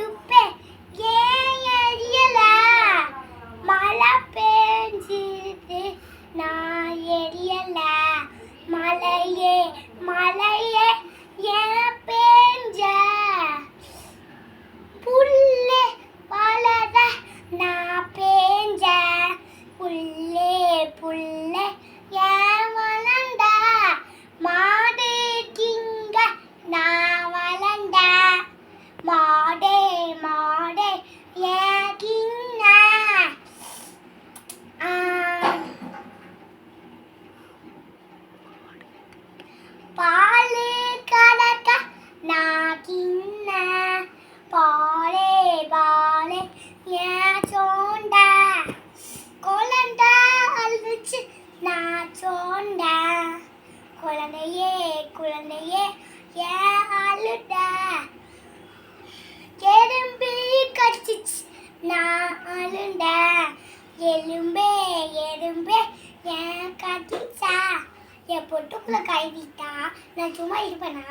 கடுப்பே ஏன் எரியல? மழை பேஞ்சிருது நான் எரியல. மழையே. பாலே கலக்க நாக்கின்ன. பாலே பாலே ஏன் சோண்ட. குழந்த அழுச்சு நான் சோண்ட. குழந்தையே குழந்தையே ஏன் அழுட எறும்பு கடிச்சிச்சு நான் அழுண்ட எலும்பே எறும்பே ஏன் கடிச்சா என் பொட்டுக்குள்ள கை நான் சும்மா இருப்பேனா?